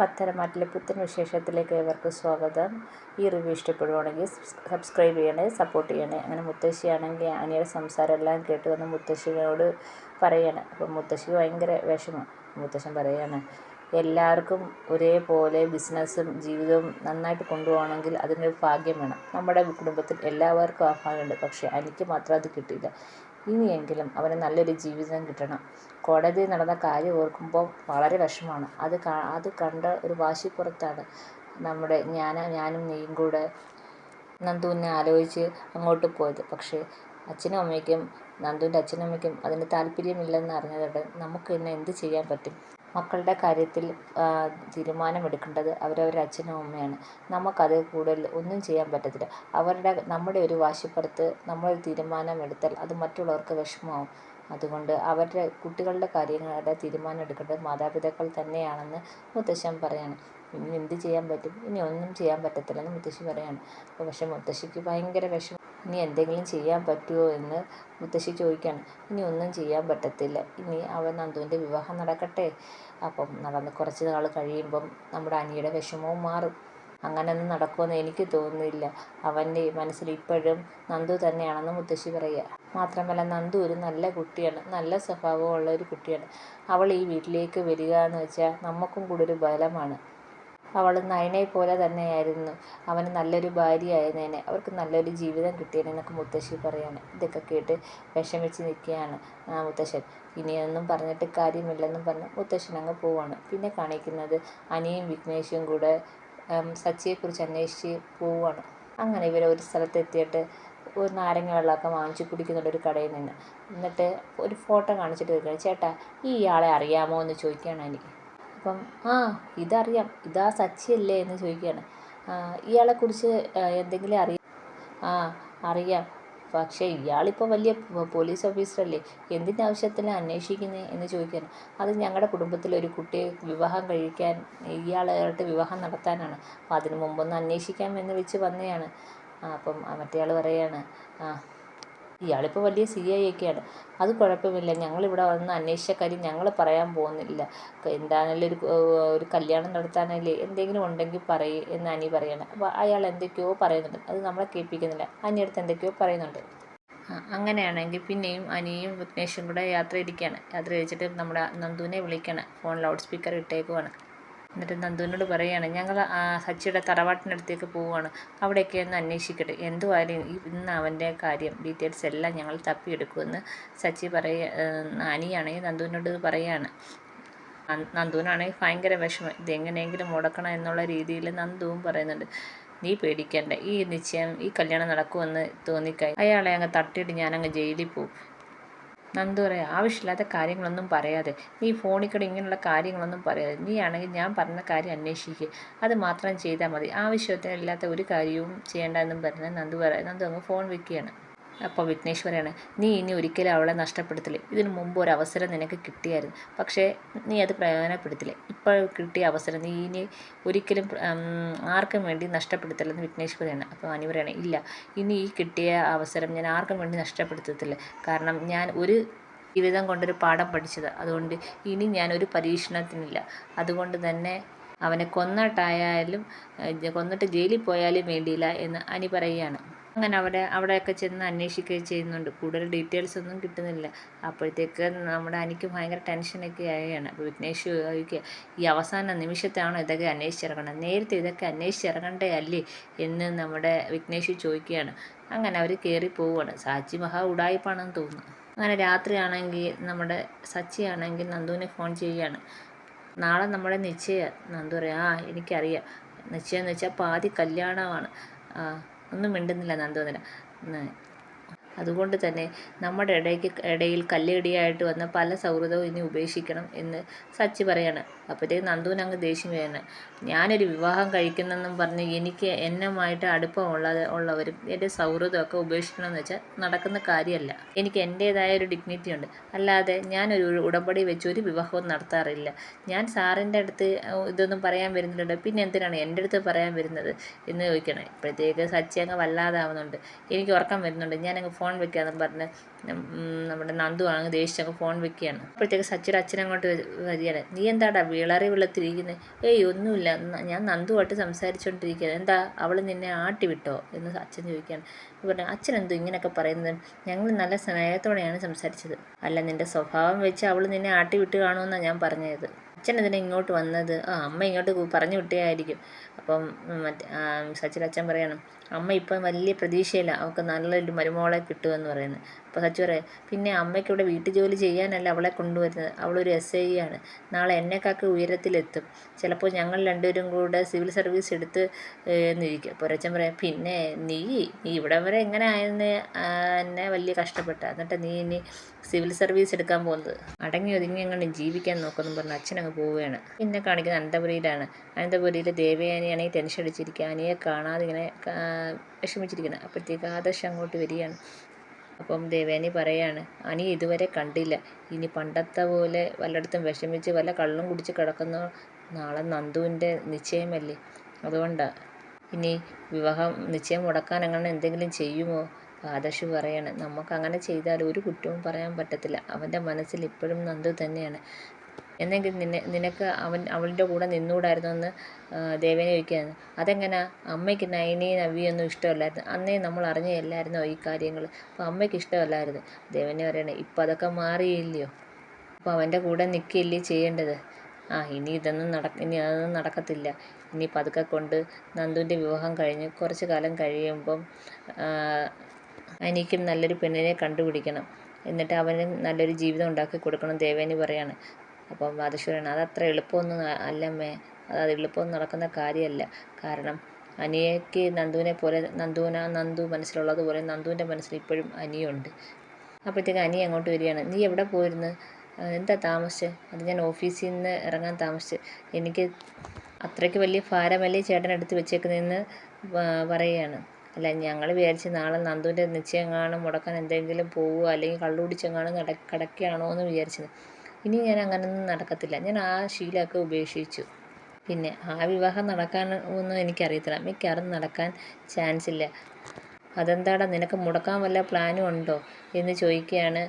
പത്തരമാറ്റിലെ പുത്തൻ വിശേഷത്തിലേക്ക് ഏവർക്കും സ്വാഗതം. ഈ റിവ്യൂ ഇഷ്ടപ്പെടുവാണെങ്കിൽ സബ്സ്ക്രൈബ് ചെയ്യണേ സപ്പോർട്ട് ചെയ്യണേ. അങ്ങനെ മുത്തശ്ശിയാണെങ്കിൽ ആനിയുടെ സംസാരം എല്ലാം കേട്ട് വന്ന് മുത്തശ്ശിയോട് പറയണേ. അപ്പം മുത്തശ്ശി ഭയങ്കര വിഷമം. മുത്തശ്ശൻ പറയാണ് എല്ലാവർക്കും ഒരേപോലെ ബിസിനസ്സും ജീവിതവും നന്നായിട്ട് കൊണ്ടുപോകണമെങ്കിൽ അതിനൊരു ഭാഗ്യം വേണം. നമ്മുടെ കുടുംബത്തിൽ എല്ലാവർക്കും ആ ഭാഗ്യമുണ്ട്. പക്ഷേ എനിക്ക് മാത്രം അത് കിട്ടിയില്ല. ഇനിയെങ്കിലും അവന് നല്ലൊരു ജീവിതം കിട്ടണം. കോടതിയിൽ നടന്ന കാര്യം ഓർക്കുമ്പോൾ വളരെ വിഷമമാണ്. അത് അത് കണ്ട ഒരു വാശിപ്പുറത്താണ് നമ്മുടെ ഞാൻ ഞാനും നീയും കൂടെ നന്ദുവിനെ ആലോചിച്ച് അങ്ങോട്ട് പോയത്. പക്ഷേ അച്ഛനും അമ്മയ്ക്കും നന്ദുവിന്റെ അച്ഛനും അമ്മയ്ക്കും അതിന് താല്പര്യമില്ലെന്ന് അറിഞ്ഞതോടെ നമുക്ക് ഇന്ന് എന്ത് ചെയ്യാൻ പറ്റും? മക്കളുടെ കാര്യത്തിൽ തീരുമാനമെടുക്കേണ്ടത് അവരവരുടെ അച്ഛനും അമ്മയാണ്. നമുക്കത് കൂടുതൽ ഒന്നും ചെയ്യാൻ പറ്റത്തില്ല. അവരുടെ നമ്മുടെ ഒരു വാശിപ്പുറത്ത് നമ്മളൊരു തീരുമാനമെടുത്താൽ അത് മറ്റുള്ളവർക്ക് വിഷമമാവും. അതുകൊണ്ട് അവരുടെ കുട്ടികളുടെ കാര്യങ്ങളുടെ തീരുമാനം എടുക്കേണ്ടത് മാതാപിതാക്കൾ തന്നെയാണെന്ന് മുത്തശ്ശൻ പറയാണ്. ഇനി എന്ത് ചെയ്യാൻ പറ്റും? ഇനി ഒന്നും ചെയ്യാൻ പറ്റത്തില്ലെന്ന് മുത്തശ്ശി പറയാണ്. പക്ഷേ മുത്തശ്ശിക്ക് ഭയങ്കര വിഷമം. ഇനി എന്തെങ്കിലും ചെയ്യാൻ പറ്റുമോ എന്ന് മുത്തശ്ശി ചോദിക്കുകയാണ്. ഇനി ഒന്നും ചെയ്യാൻ പറ്റത്തില്ല. ഇനി അവൻ നന്ദുവിന്റെ വിവാഹം നടക്കട്ടെ. അപ്പം നടന്ന് കുറച്ച് നാൾ കഴിയുമ്പം നമ്മുടെ അനിയുടെ വിഷമവും മാറും. അങ്ങനെയൊന്നും നടക്കുമെന്ന് എനിക്ക് തോന്നുന്നില്ല. അവന്റെ മനസ്സിൽ ഇപ്പോഴും നന്ദു തന്നെയാണെന്ന് മുത്തശ്ശി പറയുക. മാത്രമല്ല നന്ദു ഒരു നല്ല കുട്ടിയാണ്. നല്ല സ്വഭാവമുള്ള ഒരു കുട്ടിയാണ്. അവൾ ഈ വീട്ടിലേക്ക് വരിക എന്ന് വെച്ചാൽ നമുക്കും കൂടെ ഒരു ബലമാണ്. അവൾ നയനെ പോലെ തന്നെയായിരുന്നു. അവന് നല്ലൊരു ഭാര്യയായിരുന്നേനെ. അവർക്ക് നല്ലൊരു ജീവിതം കിട്ടിയതിനൊക്കെ മുത്തശ്ശി പറയാണ്. ഇതൊക്കെ കേട്ട് വിഷമിച്ച് നിൽക്കുകയാണ് മുത്തശ്ശൻ. ഇനിയൊന്നും പറഞ്ഞിട്ട് കാര്യമില്ലെന്നും പറഞ്ഞ് മുത്തശ്ശൻ അങ്ങ് പോവാണ്. പിന്നെ കാണിക്കുന്നത് അനിയും വിഘ്നേഷും കൂടെ സച്ചിയെക്കുറിച്ച് അന്വേഷിച്ച് പോവുകയാണ് അങ്ങനെ ഇവർ ഒരു സ്ഥലത്തെത്തിയിട്ട് ഒരു നാരങ്ങ വെള്ളമൊക്കെ വാങ്ങിച്ച് കുടിക്കുന്നുണ്ട് ഒരു കടയിൽ നിന്ന്. എന്നിട്ട് ഒരു ഫോട്ടോ കാണിച്ചിട്ട് ചോദിക്കുകയാണ് ചേട്ടാ ഈ ആളെ അറിയാമോ എന്ന് ചോദിക്കുകയാണ് അനി. അപ്പം ആ ഇതറിയാം. ഇതാ സച്ചിയല്ലേ? എന്ന് ചോദിക്കുകയാണ്. ഇയാളെക്കുറിച്ച് എന്തെങ്കിലും അറിയാം? ആ അറിയാം. പക്ഷേ ഇയാളിപ്പോൾ വലിയ പോലീസ് ഓഫീസറല്ലേ. എന്തിന്റെ ആവശ്യത്തിലാണ് അന്വേഷിക്കുന്നത് എന്ന് ചോദിക്കുകയാണ്. അത് ഞങ്ങളുടെ കുടുംബത്തിലെ ഒരു കുട്ടിയെ വിവാഹം കഴിക്കാൻ ഇയാളായിട്ട് വിവാഹം നടത്താനാണ്. അപ്പോൾ അതിന് മുമ്പൊന്ന് അന്വേഷിക്കാം എന്ന് വെച്ച് വന്നതാണ് അപ്പം മറ്റേ ആൾ പറയാണ്. ആ ഇയാളിപ്പോൾ വലിയ സി ഐ ഒക്കെയാണ്. അത് കുഴപ്പമില്ല. ഞങ്ങളിവിടെ വന്ന് അന്വേഷിച്ച കാര്യം ഞങ്ങൾ പറയാൻ പോകുന്നില്ല. എന്താണെങ്കിലും ഒരു ഒരു കല്യാണം നടത്താനല്ലേ എന്തെങ്കിലും ഉണ്ടെങ്കിൽ പറയ് എന്ന് അനി പറയണം. അപ്പോൾ അയാൾ എന്തൊക്കെയോ പറയുന്നുണ്ട്. അത് നമ്മളെ കേൾപ്പിക്കുന്നില്ല. അനിയടുത്ത് എന്തൊക്കെയോ പറയുന്നുണ്ട്. അങ്ങനെയാണെങ്കിൽ പിന്നെയും അനിയും വിഘ്നേഷും കൂടെ യാത്ര ഇരിക്കുകയാണ് യാത്ര കഴിച്ചിട്ട് നമ്മുടെ നന്ദുവിനെ വിളിക്കണം. ഫോൺ ലൗഡ് സ്പീക്കർ ഇട്ടേക്കുവാണ്. എന്നിട്ട് നന്ദുവിനോട് പറയുകയാണ് ഞങ്ങൾ സച്ചിയുടെ തറവാട്ടിനടുത്തേക്ക് പോവുകയാണ്. അവിടെയൊക്കെ ഒന്ന് അന്വേഷിക്കട്ടെ. എന്തുവായാലും ഇന്ന് അവന്റെ കാര്യം ഡീറ്റെയിൽസ് എല്ലാം ഞങ്ങൾ തപ്പിയെടുക്കുമെന്ന് സച്ചി പറയ അനിയാണെങ്കിൽ നന്ദുവിനോട് പറയുകയാണ് നന്ദുവിനാണെങ്കിൽ ഭയങ്കര വിഷമം. ഇതെങ്ങനെയെങ്കിലും മുടക്കണം എന്നുള്ള രീതിയിൽ നന്ദുവും പറയുന്നുണ്ട്. നീ പേടിക്കണ്ട. ഈ നിശ്ചയം ഈ കല്യാണം നടക്കുമെന്ന് തോന്നിക്കഴിഞ്ഞാൽ അയാളെ അങ്ങ് തട്ടിയിട്ട് ഞാനങ്ങ് ജയിലിൽ പോകും നന്ദു പറയാം ആവശ്യമില്ലാത്ത കാര്യങ്ങളൊന്നും പറയാതെ നീ ഫോണിൽ കൂടെ ഇങ്ങനെയുള്ള കാര്യങ്ങളൊന്നും പറയാതെ നീ ആണെങ്കിൽ ഞാൻ പറഞ്ഞ കാര്യം അന്വേഷിക്കുക അത് മാത്രം ചെയ്താൽ മതി. ആവശ്യത്തിനില്ലാത്ത ഒരു കാര്യവും ചെയ്യേണ്ട എന്നും പറഞ്ഞ് നന്ദു പറയാം നന്ദു അങ്ങ് ഫോൺ വെക്കുകയാണ്. അപ്പോൾ വിഘ്നേശ്വരയാണ് നീ ഇനി ഒരിക്കലും അവളെ നഷ്ടപ്പെടുത്തില്ല. ഇതിനു മുമ്പ് ഒരു അവസരം നിനക്ക് കിട്ടിയായിരുന്നു. പക്ഷേ നീ അത് പ്രയോജനപ്പെടുത്തില്ലേ. ഇപ്പോൾ കിട്ടിയ അവസരം നീ ഇനി ഒരിക്കലും ആർക്കും വേണ്ടി നഷ്ടപ്പെടുത്തില്ലെന്ന് വിഘ്നേശ്വരയാണ് അപ്പോൾ അനി പറയാണ് ഇല്ല ഇനി ഈ കിട്ടിയ അവസരം ഞാൻ ആർക്കും വേണ്ടി നഷ്ടപ്പെടുത്തത്തില്ല. കാരണം ഞാൻ ഒരു ജീവിതം കൊണ്ടൊരു പാഠം പഠിച്ചത്. അതുകൊണ്ട് ഇനി ഞാനൊരു പരീക്ഷണത്തിനില്ല. അതുകൊണ്ട് തന്നെ അവനെ കൊന്നിട്ടായാലും കൊന്നിട്ട് ജയിലിൽ പോയാലും വേണ്ടിയില്ല എന്ന് അനി പറയുകയാണ്. അങ്ങനെ അവിടെ അവിടെയൊക്കെ ചെന്ന് അന്വേഷിക്കുകയും ചെയ്യുന്നുണ്ട്. കൂടുതൽ ഡീറ്റെയിൽസ് ഒന്നും കിട്ടുന്നില്ല. അപ്പോഴത്തേക്ക് നമ്മുടെ അനിക്ക് ഭയങ്കര ടെൻഷനൊക്കെ ആയാണ് അപ്പോൾ വിഘ്നേഷ് ചോദിക്കുക ഈ അവസാന നിമിഷത്താണോ ഇതൊക്കെ അന്വേഷിച്ചിറങ്ങണം? നേരത്തെ ഇതൊക്കെ അന്വേഷിച്ചിറങ്ങണ്ടേ അല്ലേ? എന്ന് നമ്മുടെ വിഘ്നേഷ് ചോദിക്കുകയാണ്. അങ്ങനെ അവർ കയറി പോവുകയാണ്. സാച്ചി മഹാ ഉടായ്പാണെന്ന് തോന്നുന്നു. അങ്ങനെ രാത്രിയാണെങ്കിൽ നമ്മുടെ സച്ചി ആണെങ്കിൽ നന്ദുവിനെ ഫോൺ ചെയ്യുകയാണ്. നാളെ നമ്മുടെ നിശ്ചയ നന്ദു പറയാം. ആ എനിക്കറിയാം. നിശ്ചയം എന്ന് വെച്ചാൽ പാതി കല്യാണമാണ്. ഒന്നും മിണ്ടുന്നില്ല നന്ദോദന അതുകൊണ്ട് തന്നെ നമ്മുടെ ഇടയ്ക്ക് ഇടയിൽ കല്ലിടിയായിട്ട് വന്ന പല സൗഹൃദവും ഇനി ഉപേക്ഷിക്കണം എന്ന് സച്ചി പറയാണ്. അപ്പോഴത്തേക്ക് നന്ദുവിന് അങ്ങ് ദേഷ്യം വരുന്നത് ഞാനൊരു വിവാഹം കഴിക്കുന്നെന്നും പറഞ്ഞ് എനിക്ക് എന്നുമായിട്ട് അടുപ്പമുള്ള ഉള്ളവരും എന്റെ സൗഹൃദമൊക്കെ ഉപേക്ഷിക്കണമെന്ന് വെച്ചാൽ നടക്കുന്ന കാര്യമല്ല. എനിക്ക് എന്റേതായ ഒരു ഡിഗ്നിറ്റി ഉണ്ട്. അല്ലാതെ ഞാനൊരു ഉടമ്പടി വെച്ച് ഒരു വിവാഹവും നടത്താറില്ല. ഞാൻ സാറിന്റെ അടുത്ത് ഇതൊന്നും പറയാൻ വരുന്നില്ല പിന്നെ എന്തിനാണ് എന്റെ അടുത്ത് പറയാൻ വരുന്നത് എന്ന് ചോദിക്കണം. ഇപ്പോഴത്തേക്ക് സച്ചി അങ്ങ് വല്ലാതാവുന്നുണ്ട് എനിക്ക് ഉറക്കം വരുന്നുണ്ട്. ഞാനങ്ങ് ഫോൺ വെക്കാമെന്ന് പറഞ്ഞ് നമ്മുടെ നന്ദു അങ്ങ് ദേഷ്യം അങ്ങ് ഫോൺ വെക്കുകയാണ്. അപ്പോഴത്തേക്ക് സച്ചിയുടെ അച്ഛനങ്ങോട്ട് വരികയാണ്. നീ എന്താടാ വിളറി വെള്ളത്തിരിക്കുന്നത് ഏയ് ഒന്നുമില്ല. ഞാൻ നന്ദുമായിട്ട് സംസാരിച്ചുകൊണ്ടിരിക്കുക എന്താ അവൾ നിന്നെ ആട്ടി വിട്ടോ എന്ന് അച്ഛൻ ചോദിക്കുകയാണ്. പറഞ്ഞു അച്ഛൻ എന്തോ ഇങ്ങനെയൊക്കെ പറയുന്നത്? ഞങ്ങൾ നല്ല സ്നേഹത്തോടെയാണ് സംസാരിച്ചത്. അല്ല നിന്റെ സ്വഭാവം വെച്ച് അവൾ നിന്നെ ആട്ടി വിട്ട് കാണുമെന്നാണ് ഞാൻ പറഞ്ഞത്. അച്ഛൻ എന്തിനാ ഇങ്ങോട്ട് വന്നത്? ആ അമ്മ ഇങ്ങോട്ട് പറഞ്ഞു വിട്ടേയായിരിക്കും. അപ്പം മറ്റേ സച്ചിൻ അച്ഛൻ പറയണം അമ്മ ഇപ്പം വലിയ പ്രതീക്ഷയില്ല. അവൾക്ക് നല്ലൊരു മരുമോളെ കിട്ടുമെന്ന് പറയുന്നത്. അപ്പോൾ സച്ചു പറയാം പിന്നെ അമ്മയ്ക്ക് ഇവിടെ വീട്ടു ജോലി ചെയ്യാനല്ല അവളെ കൊണ്ടുവരുന്നത്. അവളൊരു എസ് ഐ ആണ്. നാളെ എന്നെക്കാക്ക് ഉയരത്തിലെത്തും. ചിലപ്പോൾ ഞങ്ങൾ രണ്ടുപേരും കൂടെ സിവിൽ സർവീസ് എടുത്ത് എന്നിരിക്കും. അപ്പോൾ ഒരച്ഛൻ പറയാം പിന്നെ നീ നീ ഇവിടെ വരെ എങ്ങനെ ആയെന്ന് എന്നെ വലിയ കഷ്ടപ്പെട്ട? എന്നിട്ട് നീ ഇനി സിവിൽ സർവീസ് എടുക്കാൻ പോകുന്നത്. അടങ്ങി ഒതുങ്ങി അങ്ങനെ ജീവിക്കാൻ നോക്കുന്നു പറഞ്ഞ് അച്ഛനങ്ങ് പോവുകയാണ്. പിന്നെ കാണിക്കുന്നത് അനന്തപുരിയിലാണ്. അനന്തപുരിയിൽ ദേവയാനിയാണെങ്കിൽ ടെൻഷൻ അടിച്ചിരിക്കുക. അനിയെ കാണാതെ ഇങ്ങനെ വിഷമിച്ചിരിക്കുന്നത് അപ്പോഴത്തേക്ക് ആദർശ് അങ്ങോട്ട് വരികയാണ്. അപ്പം ദേവയാനി പറയാണ് അനി ഇതുവരെ കണ്ടില്ല. ഇനി പണ്ടത്തെ പോലെ വല്ലയിടത്തും വിഷമിച്ച് വല്ല കള്ളും കുടിച്ച് കിടക്കുന്ന നാളെ നന്ദുവിന്റെ നിശ്ചയമല്ലേ? അതുകൊണ്ടാണ് ഇനി വിവാഹം നിശ്ചയം മുടക്കാൻ അങ്ങനെ എന്തെങ്കിലും ചെയ്യുമോ? ആദർശ് പറയാണ് നമുക്ക് അങ്ങനെ ചെയ്താൽ ഒരു കുറ്റവും പറയാൻ പറ്റത്തില്ല. അവന്റെ മനസ്സിൽ ഇപ്പോഴും നന്ദു തന്നെയാണ്. എന്നെങ്കിൽ നിന്നെ നിനക്ക് അവൻ അവളുടെ കൂടെ നിന്നുകൂടായിരുന്നു എന്ന് ദേവേനെ ചോദിക്കുകയാണ്. അതെങ്ങനെ? അമ്മയ്ക്ക് നയനി നവിയൊന്നും ഇഷ്ടമല്ലായിരുന്നു. അന്നേ നമ്മൾ അറിഞ്ഞല്ലായിരുന്നോ ഈ കാര്യങ്ങൾ? അപ്പോൾ അമ്മയ്ക്ക് ഇഷ്ടമല്ലായിരുന്നു. ദേവനെ പറയണേ ഇപ്പം അതൊക്കെ മാറിയില്ലയോ? അപ്പോൾ അവന്റെ കൂടെ നിൽക്കില്ലേ ചെയ്യേണ്ടത്? ആ ഇനി ഇതൊന്നും നട ഇനി അതൊന്നും നടക്കത്തില്ല. ഇനി പതുക്കെ കൊണ്ട് നന്ദുവിന്റെ വിവാഹം കഴിഞ്ഞ് കുറച്ച് കാലം കഴിയുമ്പം അനിക്കും നല്ലൊരു പെണ്ണിനെ കണ്ടുപിടിക്കണം. എന്നിട്ട് അവനും നല്ലൊരു ജീവിതം ഉണ്ടാക്കി കൊടുക്കണം ദേവേനി പറയാണ്. അപ്പം വാദശ്വരൻ അതത്ര എളുപ്പമൊന്നും അല്ലമ്മേ. അത് എളുപ്പമൊന്നും നടക്കുന്ന കാര്യമല്ല. കാരണം അനിയയ്ക്ക് നന്ദുവിനെ പോലെ നന്ദുവിന നന്ദു മനസ്സിലുള്ളതുപോലെ നന്ദുവിന്റെ മനസ്സിൽ ഇപ്പോഴും അനിയുണ്ട്. അപ്പോഴത്തേക്ക് അനി അങ്ങോട്ട് വരികയാണ്. നീ എവിടെ പോയിരുന്നു? എന്താ താമസിച്ച്? അത് ഞാൻ ഓഫീസിൽ നിന്ന് ഇറങ്ങാൻ താമസിച്ച്. എനിക്ക് അത്രയ്ക്ക് വലിയ ഭാരമല്ലേ ചേട്ടൻ എടുത്ത് വെച്ചേക്കുന്നതെന്ന് പറയുകയാണ്. അല്ല ഞങ്ങൾ വിചാരിച്ച് നാളെ നന്ദുവിന്റെ നിശ്ചയം കാണും മുടക്കാൻ എന്തെങ്കിലും പോവുക അല്ലെങ്കിൽ കള്ളുകുടിച്ചെങ്ങാനും നട കിടക്കുകയാണോ എന്ന് വിചാരിച്ചത്. ഇനി ഞാൻ അങ്ങനെയൊന്നും നടക്കത്തില്ല. ഞാൻ ആ ശീലമൊക്കെ ഉപേക്ഷിച്ചു. പിന്നെ ആ വിവാഹം നടക്കാൻ ഒന്നും എനിക്കറിയത്തില്ല. മിക്കവാറും നടക്കാൻ ചാൻസ് ഇല്ല അതെന്താടാ നിനക്ക് മുടക്കാൻ വല്ല പ്ലാനും ഉണ്ടോ? എന്ന് ചോദിക്കുകയാണ്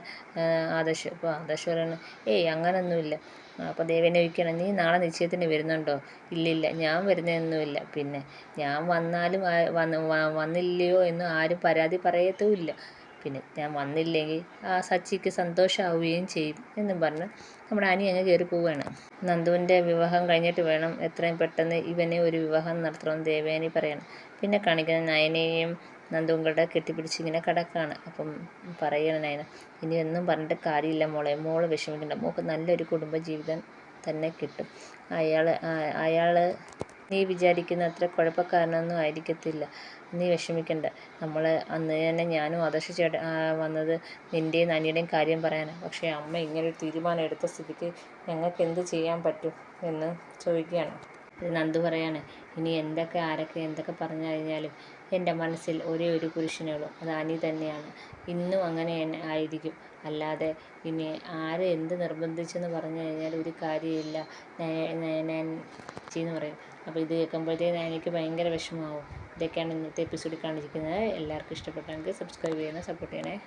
ആദർശ്. അപ്പോൾ ആദർശ് പറയാണ് ഏയ് അങ്ങനൊന്നുമില്ല. അപ്പോൾ ദേവനെ ചോദിക്കണം നീ നാളെ നിശ്ചയത്തിന് വരുന്നുണ്ടോ? ഇല്ലില്ല ഞാൻ വരുന്നതൊന്നുമില്ല. പിന്നെ ഞാൻ വന്നാലും വന്ന് വന്നില്ലയോ എന്ന് ആരും പരാതി പറയത്തുമില്ല. പിന്നെ ഞാൻ വന്നില്ലെങ്കിൽ ആ സച്ചിക്ക് സന്തോഷമാവുകയും ചെയ്യും എന്നും പറഞ്ഞ് നമ്മുടെ അനി അങ്ങ് കയറി പോവുകയാണ്. നന്ദുവിന്റെ വിവാഹം കഴിഞ്ഞിട്ട് വേണം എത്രയും പെട്ടെന്ന് ഇവനെ ഒരു വിവാഹം നടത്തണമെന്ന് ദേവേനി പറയണം. പിന്നെ കാണിക്കുന്ന നയനയെയും നന്ദുവും കൂടെ കെട്ടിപ്പിടിച്ച് ഇങ്ങനെ കിടക്കുകയാണ് അപ്പം പറയണം നയന ഇനി ഒന്നും പറഞ്ഞിട്ട് കാര്യമില്ല മോളെ. മോൾ വിഷമിക്കണ്ട. മോൾക്ക് നല്ലൊരു കുടുംബജീവിതം തന്നെ കിട്ടും. അയാൾ അയാൾ നീ വിചാരിക്കുന്ന അത്ര കുഴപ്പക്കാരനൊന്നും ആയിരിക്കത്തില്ല. നീ വിഷമിക്കണ്ട. നമ്മൾ അന്ന് തന്നെ ഞാനും ആദർശ ചേട്ട ആ, വന്നത് നിന്റെയും നനിയുടെയും കാര്യം പറയാനാണ് പക്ഷേ അമ്മ ഇങ്ങനൊരു തീരുമാനം എടുത്ത സ്ഥിതിക്ക് ഞങ്ങൾക്ക് എന്ത് ചെയ്യാൻ പറ്റും എന്ന് ചോദിക്കുകയാണ്. നന്ദു പറയാണ് ഇനി എന്തൊക്കെ ആരൊക്കെ എന്തൊക്കെ പറഞ്ഞു കഴിഞ്ഞാലും എന്റെ മനസ്സിൽ ഒരേ ഒരു പുരുഷനേ ഉള്ളൂ. അത് അനി തന്നെയാണ്. ഇന്നും അങ്ങനെ ആയിരിക്കും. അല്ലാതെ ഇനി ആര് എന്ത് നിർബന്ധിച്ചെന്ന് പറഞ്ഞു കഴിഞ്ഞാൽ ഒരു കാര്യമില്ല ഞാൻ ചെയ്യുന്നു പറയും. അപ്പോൾ ഇത് കേൾക്കുമ്പോഴത്തേക്ക് എനിക്ക് ഭയങ്കര വിഷമമാവും. ഇതൊക്കെയാണ് ഇന്നത്തെ എപ്പിസോഡിൽ കാണിച്ചിരിക്കുന്നത്. എല്ലാവർക്കും ഇഷ്ടപ്പെട്ടെങ്കിൽ സബ്സ്ക്രൈബ് ചെയ്യണം സപ്പോർട്ട് ചെയ്യണേ.